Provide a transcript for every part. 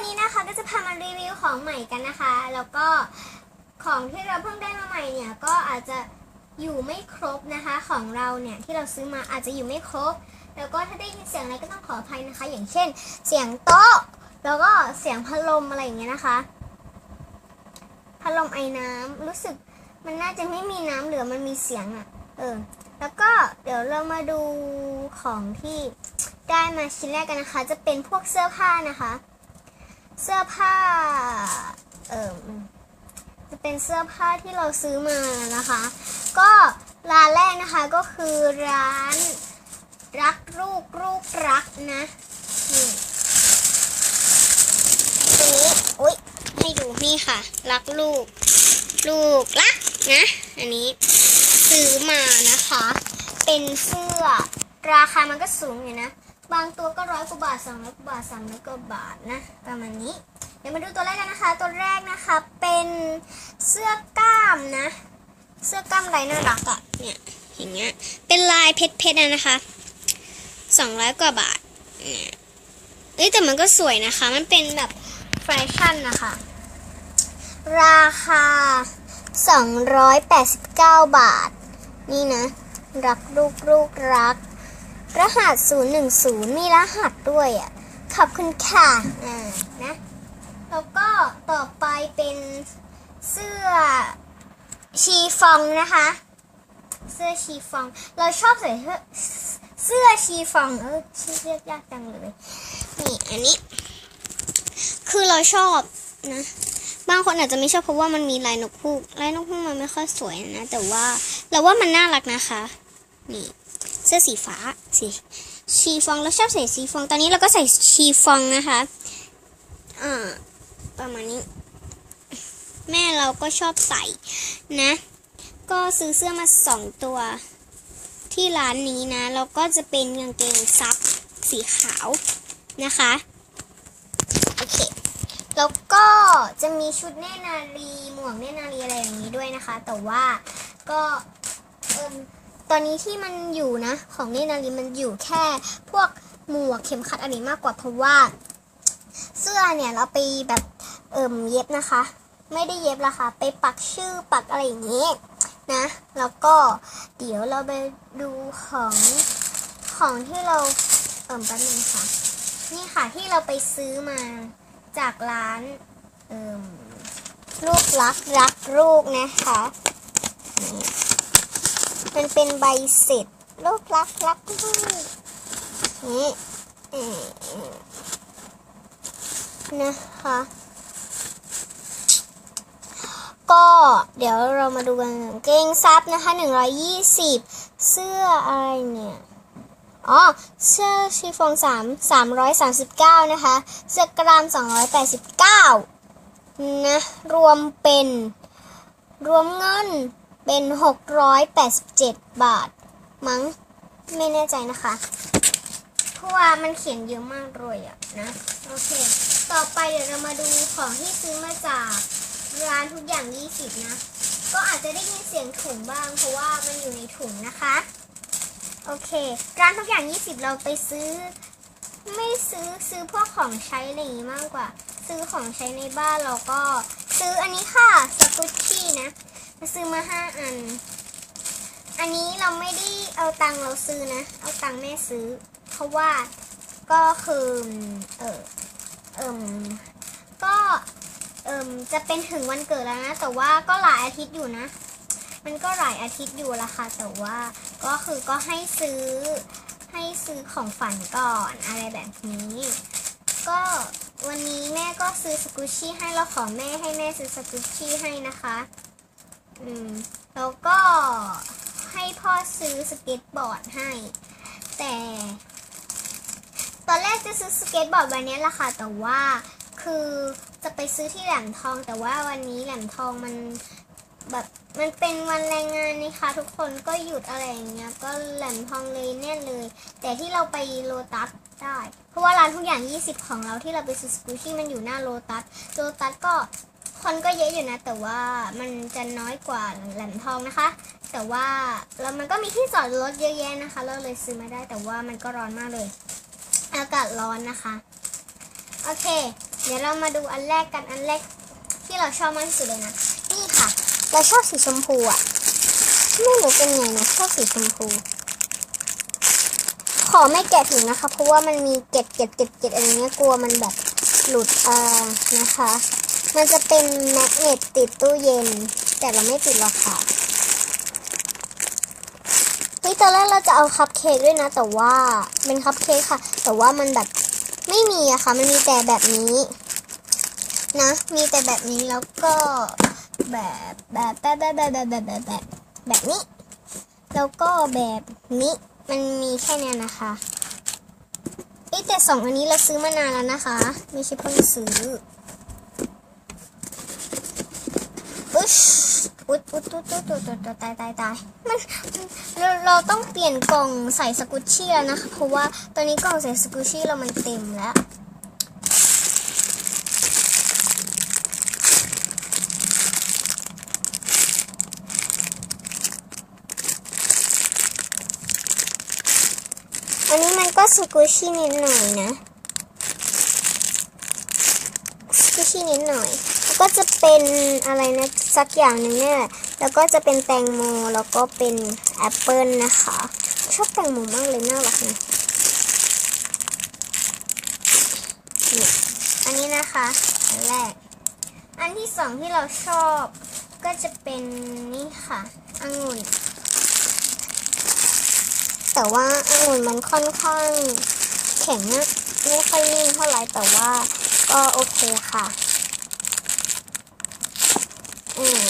วันนี้นะคะก็จะพามารีวิวของใหม่กันนะคะ แล้วก็ของที่เราเพิ่งได้มาใหม่เนี่ยก็อาจจะอยู่ไม่ครบนะคะของเราเนี่ยที่เราซื้อมาอาจจะอยู่ไม่ครบ แล้วก็ถ้าได้ยินเสียงอะไรก็ต้องขออภัยนะคะ อย่างเช่น เสียงโต๊ะ แล้วก็เสียงพัดลมอะไรอย่างเงี้ยนะคะพัดลมไอ้น้ำรู้สึกมันน่าจะไม่มีน้ำเหลือมันมีเสียงอะ่ะ เออ แล้วก็เดี๋ยวเรามาดูของที่ได้มาชิ้นแรกกันนะคะ จะเป็นพวกเสื้อผ้านะคะ เสื้อผ้า เออจะเป็นเสื้อผ้าที่เราซื้อมานะคะ ก็ร้านแรกนะคะก็คือร้านรักลูกลูกรักนะนี่ตัวนี้อุ้ยให้ดูนี่ค่ะ รักลูก ลูกรักนะ อันนี้ซื้อมานะคะ เป็นเสื้อราคามันก็สูงอยู่นะ บางตัวก็ร้อยกว่าบาทสองร้อยกว่าบาทสามร้อยกว่าบาทนะประมาณนี้ เดี๋ยวมาดูตัวแรกกันนะคะ ตัวแรกนะคะเป็นเสื้อกล้ามนะ เสื้อกล้ามลายน่ารักอะเนี่ยอย่างเงี้ยเป็นลายเพชรเพชรนะคะสองร้อยกว่าบาทเนี่ยเอ้ยแต่มันก็สวยนะคะ มันเป็นแบบแฟชั่นนะคะ ราคา 289 บาท นี่นะ รักลูกลูกรัก รหัส 010 มีรหัสด้วยอะ ขอบคุณค่ะอ่านะ แล้วก็ต่อไปเป็นเสื้อชีฟองนะคะ เสื้อชีฟอง เราชอบใส่เสื้อเสื้อชีฟอง เออชื่อเรียกยากจังเลย นี่อันนี้ คือเราชอบนะ บางคนอาจจะไม่ชอบเพราะว่ามันมีลายนกฮูก ลายนกฮูกมันไม่ค่อยสวยนะ แต่ว่าเราว่ามันน่ารักนะคะ นี่ เสื้อสีฟ้าสีชีฟองเราชอบใส่ชีฟอง ตอนนี้เราก็ใส่ชีฟองนะคะอ่าประมาณนี้ แม่เราก็ชอบใส่นะ ก็ซื้อเสื้อมาสองตัวที่ร้านนี้นะแล้วก็จะเป็นกางเกงซับสีขาวนะคะโอเคแล้วก็จะมีชุดเนตรนารีหมวกเนตรนารีอะไรอย่างนี้ด้วยนะคะ แต่ว่าก็เอิม ตอนนี้ที่มันอยู่นะ ของเนนารีมันอยู่แค่พวกหมวกเข็มขัดอะไรมากกว่าเพราะว่า เสื้อเนี่ยเราไปแบบเอิมเย็บนะคะ ไม่ได้เย็บละค่ะ ไปปักชื่อปักอะไรอย่างนี้นะ แล้วก็เดี๋ยวเราไปดูของของที่เราเอิมแป๊บนึงค่ะ นี่ค่ะที่เราไปซื้อมาจากร้านเอิมลูกรักรักลูกนะคะนี่ มันเป็นใบเสร็จลูกรักรักลูกนี่อืมนะคะ ก็เดี๋ยวเรามาดูกันเกงซับนะคะ 120 เสื้ออะไรเนี่ย อ๋อ เสื้อชีฟองสามสามร้อยสามสิบเก้านะคะ เสื้อกรามสองร้อยแปดสิบเก้านะ รวมเป็น รวมเงิน เป็นหกร้อยแปดสิบเจ็ดบาท มั้ง ไม่แน่ใจนะคะ เพราะว่ามันเขียนเยอะมากเลยอะนะ โอเค ต่อไปเดี๋ยวเรามาดูของที่ซื้อมาจากร้านทุกอย่าง 20 นะ ก็อาจจะได้ยินเสียงถุงบ้าง เพราะว่ามันอยู่ในถุงนะคะ โอเค ร้านทุกอย่าง 20 เราไปซื้อ ไม่ซื้อซื้อพวกของใช้อะไรอย่างงี้มากกว่า ซื้อของใช้ในบ้านเราก็ ซื้ออันนี้ค่ะสกุชชี่นะ ซื้อมาห้าอัน อันนี้เราไม่ได้เอาตังเราซื้อนะ เอาตังแม่ซื้อ เพราะว่าก็คือ เออเอิมก็เอิมจะเป็นถึงวันเกิดแล้วนะ แต่ว่าก็หลายอาทิตย์อยู่นะ มันก็หลายอาทิตย์อยู่ละค่ะ แต่ว่าก็คือก็ให้ซื้อให้ซื้อของฝันก่อนอะไรแบบนี้ ก็วันนี้แม่ก็ซื้อสกุชชี่ให้เราขอแม่ให้แม่ซื้อสกุชชี่ให้นะคะ อืมแล้วก็ให้พ่อซื้อสเก็ตบอร์ดให้ แต่ ตอนแรกจะซื้อสเก็ตบอร์ดวันนี้แหละค่ะ แต่ว่าคือจะไปซื้อที่แหลมทอง แต่ว่าวันนี้แหลมทองมันแบบมันเป็นวันแรงงานนี่คะ ทุกคนก็หยุดอะไรอย่างเงี้ย ก็แหลมทองเลยแน่เลย แต่ที่เราไปโลตัสได้ เพราะว่าร้านทุกอย่าง 20 ของเราที่เราไปซื้อสกูชี่มันอยู่หน้าโลตัสโลตัสก็ คนก็เยอะอยู่นะ แต่ว่ามันจะน้อยกว่าแหลมทองนะคะ แต่ว่าแล้วมันก็มีที่จอดรถเยอะแยะนะคะเราเลยซื้อไม่ได้แต่ว่ามันก็ร้อนมากเลย อากาศร้อนนะคะ โอเค เดี๋ยวเรามาดูอันแรกกันอันแรกที่เราชอบมากที่สุดเลยนะ นี่ค่ะ เราชอบสีชมพูอะไม่รู้เป็นไงนะชอบสีชมพู ขอไม่แกะถุงนะคะ เพราะว่ามันมีเกล็ดเกล็ดเกล็ดเกล็ดอะไรเงี้ยกลัวมันแบบหลุดเอ่อนะคะ มันจะเป็นแมกเนตติดตู้เย็น แต่เราไม่ติดหรอกค่ะเฮ้ยตอนแรกเราจะเอาคัพเค้กด้วยนะ แต่ว่าเป็นคัพเค้กค่ะ แต่ว่ามันแบบไม่มีอะค่ะ มันมีแต่แบบนี้ นะ มีแต่แบบนี้แล้วก็แบบแบบแบบแบบแบบแบบแบบแบบแบบแบบนี้ แล้วก็แบบนี้มันมีแค่นี้นะคะเอ้แต่สองอันนี้เราซื้อมานานแล้วนะคะ ไม่ใช่เพิ่งซื้อ อุ๊ยอุ๊ดอุ๊ดอุ๊ดอุ๊ดอุ๊ดอุ๊ตุ๊ตายตายตายมันเราเราต้องเปลี่ยนกล่องใส่สกุชชี่แล้วนะคะ เพราะว่าตอนนี้กล่องใส่สกุชชี่เรามันเต็มแล้วอันนี้มันก็สกูชี่นิดหน่อยนะสกูชี่นิดหน่อย ก็จะเป็นอะไรนะสักอย่างหนึ่งเนี่ยแหละ แล้วก็จะเป็นแตงโม แล้วก็เป็นแอปเปิลนะคะ ชอบแตงโมมากเลยน่ารักนะอันนี้นะคะอันแรก อันที่สองที่เราชอบก็จะเป็นนี่ค่ะองุ่น แต่ว่าองุ่นมันค่อนข้างแข็งไม่ค่อยนิ่มเท่าไหร่แต่ว่าก็โอเคค่ะ อืม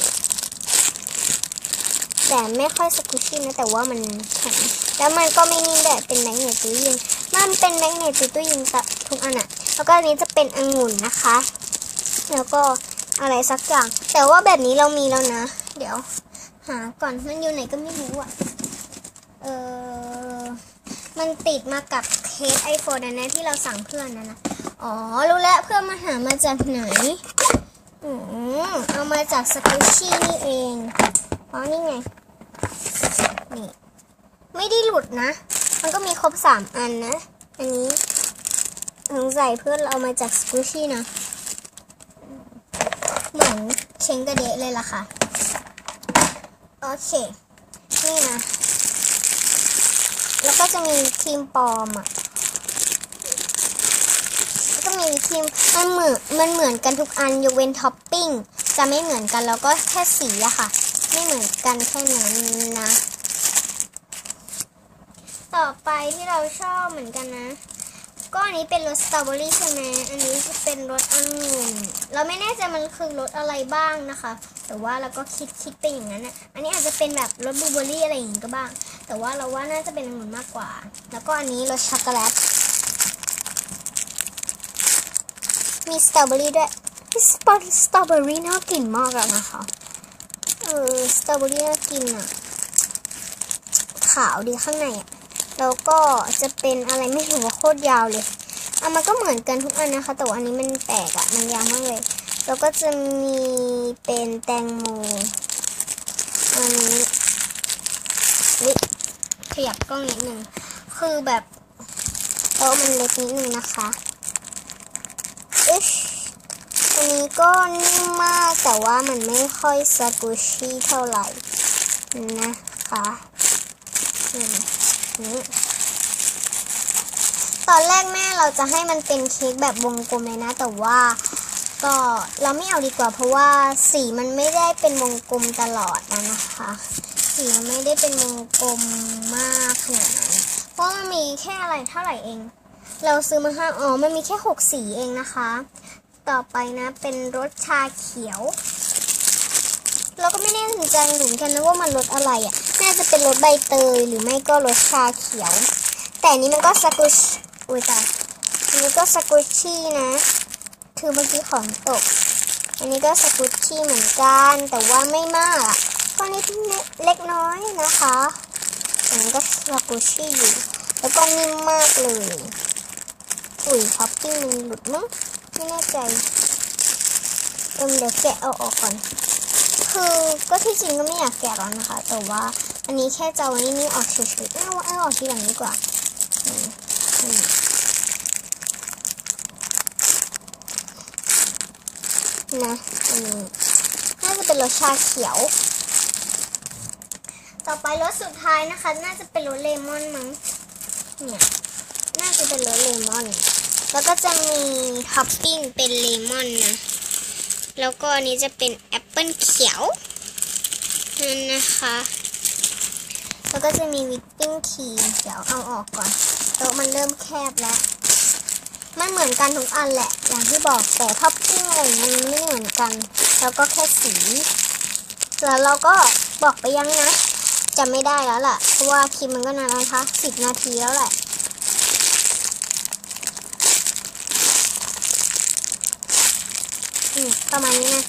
แต่ไม่ค่อยสกุชชี่นะแต่ว่ามันแข็งแล้วมันก็ไม่นิ่มแบบเป็นแมกเนตตู้เย็นมันเป็นแมกเนตตู้เย็นตะทุกอันอะแล้วก็อันนี้จะเป็นองุ่นนะคะ แล้วก็อะไรสักอย่าง แต่ว่าแบบนี้เรามีแล้วนะ เดี๋ยว หาก่อนมันอยู่ไหนก็ไม่รู้อะเออมันติดมากับเคสไอโฟนนะที่เราสั่งเพื่อนนะนะอ๋อ รู้แล้วเพื่อนมาหามาจากไหนอืมเอามาจากสกูชี่นี่เองอ๋อนี่ไง ไม่ได้หลุดนะ มันก็มีครบสามอันนะ อันนี้สงสัยเพื่อนเรามาจากสกูชี่นะ เหมือนเชงกระเดะเลยล่ะค่ะ โอเค นี่นะ แล้วก็จะมีครีมปลอมอะแล้วก็มีครีมมันเหมือนมันเหมือนกันทุกอันยกเว้นท็อปปิ้งจะไม่เหมือนกันแล้วก็แค่สีอะค่ะ ไม่เหมือนกันแค่นั้นนะ อไปที่เราชอบเหมือนกันนะ ก็อันนี้เป็นรสสตรอเบอรี่ใช่ไหมอันนี้จะเป็นรสองุ่นเราไม่แน่ใจมันคือรสอะไรบ้างนะคะ แต่ว่าเราก็คิดคิดไปอย่างนั้นนะอันนี้อาจจะเป็นแบบรสบลูเบอรี่อะไรอย่างงี้ก็บ้าง แต่ว่าเราว่าน่าจะเป็นองุ่นมากกว่า แล้วก็อันนี้รสช็อกโกแลตมีสตรอเบอรี่ด้วยสตรอสตรอเบอรี่น่ากินมากอะนะคะ เออ สตรอเบอรี่น่ากินอะขาวดีข้างในอะ แล้วก็จะเป็นอะไรไม่รู้ว่าโคตรยาวเลยเอะมันก็เหมือนกันทุกอันนะคะ แต่ว่าอันนี้มันแปลกอะมันยาวมากเลย แล้วก็จะมีเป็นแตงโมอันนี้วิขยับกล้องนิดนึงคือแบบโต๊ะมันเล็กนิดนึงนะคะอิชอันนี้ก็นิ่มมากแต่ว่ามันไม่ค่อยสกูชี่เท่าไหร่นะคะอืม ตอนแรกแม่เราจะให้มันเป็นเค้กแบบวงกลมเลยนะ แต่ว่าก็เราไม่เอาดีกว่าเพราะว่าสีมันไม่ได้เป็นวงกลมตลอดนะนะคะ สีมันไม่ได้เป็นวงกลมมากขนาดนั้นเพราะมันมีแค่อะไรเท่าไหร่เอง เราซื้อมาห้าอ๋อมันมีแค่หกสีเองนะคะ ต่อไปนะเป็นรสชาเขียว เราก็ไม่แน่ใจเหมือนกันนะว่ามันรสอะไรอะ น่าจะเป็นรสใบเตยหรือไม่ก็รสชาเขียว แต่นี้มันก็สกุชอุ้ยตายอันนี้ก็สกุชชี่นะ คือเมื่อกี้ของตก อันนี้ก็สกุชชี่เหมือนกัน แต่ว่าไม่มากอะก็นิดเล็กน้อยนะคะ อันนี้ก็สกุชชี่อยู่ แล้วก็นิ่มมากเลย อุ้ยท็อปปิ้งมันหลุดมั้งไม่แน่ใจเอ็มเดี๋ยวแกะเอาออกก่อน คือก็ที่จริงก็ไม่อยากแกะหรอกนะคะ แต่ว่าอันนี้แค่จะเอาอันนี้ออกเฉยๆเอาเอาออกทีหลังดีกว่านะอันนี้น่าจะเป็นรสชาเขียว ต่อไปรสสุดท้ายนะคะ น่าจะเป็นรสเลมอนมั้งเนี่ยน่าจะเป็นรสเลมอน แล้วก็จะมีท็อปปิ้งเป็นเลมอนนะ แล้วก็อันนี้จะเป็นแอปเปิลเขียวนั่นนะคะ แล้วก็จะมีวิปปิ้งครีมเดี๋ยวเอาออกก่อนโต๊ะมันเริ่มแคบแล้ว มันเหมือนกันทุกอันแหละ อย่างที่บอกแต่ท็อปปิ้งอะไรเงี้ยมันไม่เหมือนกัน แล้วก็แค่สี แล้วเราก็บอกไปยังนะจำไม่ได้แล้วล่ะ เพราะว่าคลิปมันก็นานแล้วนะคะสิบนาทีแล้วแหละ อืมประมาณนี้นะ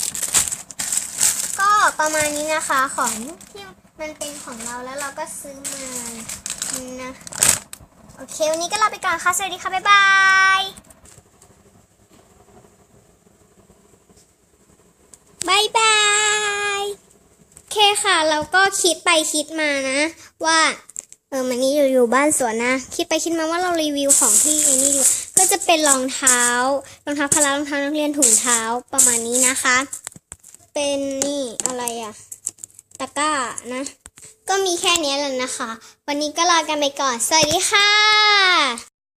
ก็ประมาณนี้นะคะของที่มันเป็นของเราแล้วเราก็ซื้อมานะโอเค วันนี้ก็ลาไปก่อนค่ะ สวัสดีค่ะ บ๊ายบายบายบายโอเคค่ะ เราก็คิดไปคิดมานะ ว่า เออมันนี้อยู่อยู่บ้านสวนนะ คิดไปคิดมาว่าเรารีวิวของที่ไอ้นี่ดูก็ จะเป็นรองเท้ารองเท้าพละรองเท้านักเรียนถุงเท้าประมาณนี้นะคะ เป็นนี่อะไรอะตะกร้านะ ก็มีแค่นี้แหละนะคะ วันนี้ก็ลากันไปก่อน สวัสดีค่ะ